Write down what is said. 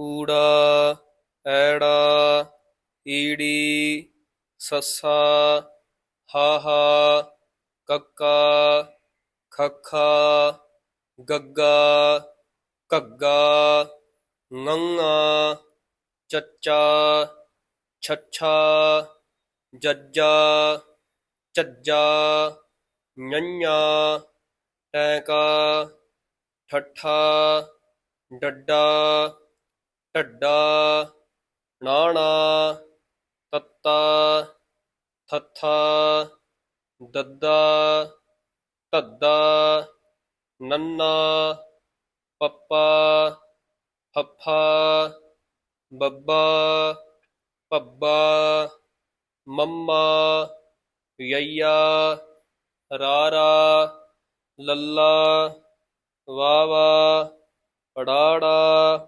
ਊੜਾ ਐੜਾ, ਈੜੀ, ਸੱਸਾ, ਹਾਹਾ, ਕੱਕਾ, ਖੱਖਾ, ਗੱਗਾ, ਘੱਗਾ ngੰਗਾ ਚੱਚਾ, ਛੱਛਾ, ਜੱਜਾ, ਝੱਜਾ ញ ඤਾ ਟੈਂਕਾ, ਠੱਠਾ, ਡੱਡਾ ਢੱਡਾ ਨਾਣਾ ਤੱਤਾ ਥੱਥਾ ਦੱਦਾ ਧੱਦਾ ਨੰਨਾ ਪੱਪਾ ਫੱਫਾ ਬੱਬਾ ਭੱਬਾ ਮੰਮਾ ਯਈਆ ਰਾਰਾ ਲੱਲਾ ਵਾਵਾ ੜਾੜਾ